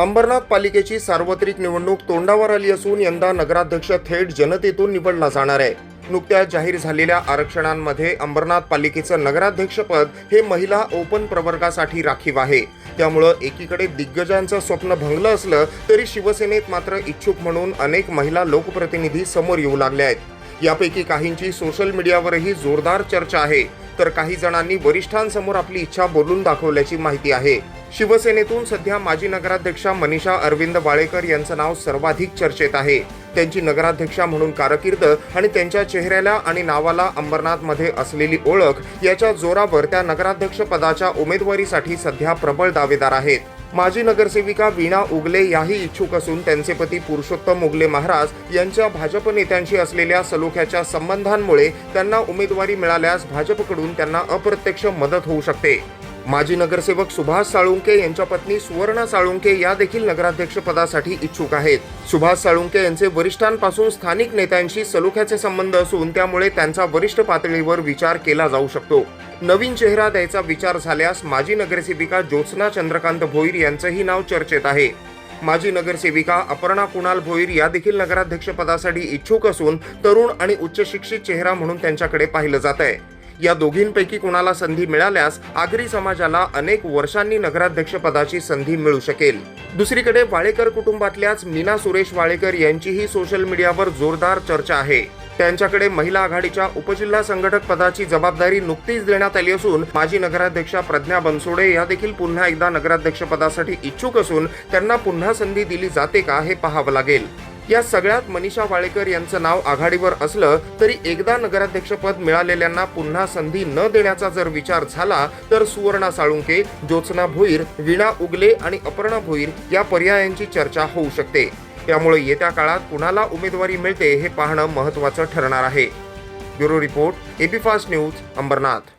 अंबरनाथ पालिकेची सार्वत्रिक निवडणूक तोंडावर आली असून यंदा नगराध्यक्ष थेट जनतेतून निवडला जाणार आहे. नुकत्याच जाहीर झालेल्या आरक्षणांमध्ये अंबरनाथ पालिकेचं नगराध्यक्षपद हे महिला ओपन प्रवर्गासाठी राखीव आहे. त्यामुळं एकीकडे दिग्गजांचं स्वप्न भंगलं असलं तरी शिवसेनेत मात्र इच्छुक म्हणून अनेक महिला लोकप्रतिनिधी समोर येऊ लागल्या आहेत. यापैकी काहींची सोशल मीडियावरही जोरदार चर्चा आहे. तर काही जणांनी वरिष्ठांसमोर आपली इच्छा बोलून दाखवल्याची माहिती आहे. शिवसेनेतून सध्या माजी नगराध्यक्षा मनीषा अरविंद वाळेकर यांचं नाव सर्वाधिक चर्चेत आहे. त्यांची नगराध्यक्षा म्हणून कारकीर्द आणि त्यांच्या चेहऱ्याला आणि नावाला अंबरनाथमध्ये असलेली ओळख याच्या जोरावर त्या नगराध्यक्ष पदाच्या उमेदवारीसाठी सध्या प्रबळ दावेदार आहेत. माजी नगरसेविका वीणा उगले याही इच्छुक असून त्यांचे पती पुरुषोत्तम उगले महाराज यांच्या भाजप नेत्यांशी असलेल्या सलोख्याच्या संबंधांमुळे त्यांना उमेदवारी मिळाल्यास भाजपकडून त्यांना अप्रत्यक्ष मदत होऊ शकते. माजी नगरसेवक सुभाष साळुंके यांच्या पत्नी सुवर्णा साळुंके या देखील नगराध्यक्ष पदासाठी इच्छुक आहेत. सुभाष साळुंके यांचे वरिष्ठांपासून स्थानिक नेत्यांशी सलोख्याचे संबंध असून त्यामुळे त्यांचा वरिष्ठ पातळीवर विचार केला जाऊ शकतो. नवीन चेहरा द्यायचा विचार झाल्यास माजी नगरसेविका ज्योत्स्ना चंद्रकांत भोईर यांचंही नाव चर्चेत आहे. माजी नगरसेविका अपर्णा कुणाल भोईर या देखील नगराध्यक्ष पदासाठी इच्छुक असून तरुण आणि उच्च शिक्षित चेहरा म्हणून त्यांच्याकडे पाहिलं जात आहे या दोघींपैकी कुणाला संधी मिळाल्यास आगरी समाजाला अनेक वर्षांनी नगराध्यक्षपदाची संधी मिळू शकेल. दुसरीकडे वाळेकर कुटुंबातल्याच मीना सुरेश वाळेकर यांचीही सोशल मीडियावर जोरदार चर्चा आहे. त्यांच्याकडे महिला आघाडीच्या उपजिल्हा संघटक पदाची जबाबदारी नुकतीच देण्यात आली असून माजी नगराध्यक्षा प्रज्ञा बनसोडे या देखील पुन्हा एकदा नगराध्यक्ष पदासाठी इच्छुक असून त्यांना पुन्हा संधी दिली जाते का हे पाहावं लागेल. या सगळ्यात मनीषा वाळेकर यांचं नाव आघाडीवर असलं तरी एकदा नगराध्यक्षपद मिळालेल्यांना पुन्हा संधी न देण्याचा जर विचार झाला तर सुवर्णा साळुंके ज्योत्सना भोईर वीणा उगले आणि अपर्णा भोईर या पर्यायांची चर्चा होऊ शकते. त्यामुळे येत्या काळात कुणाला उमेदवारी मिळते हे पाहणं महत्त्वाचं ठरणार आहे. Bureau report AB fast news Ambernath.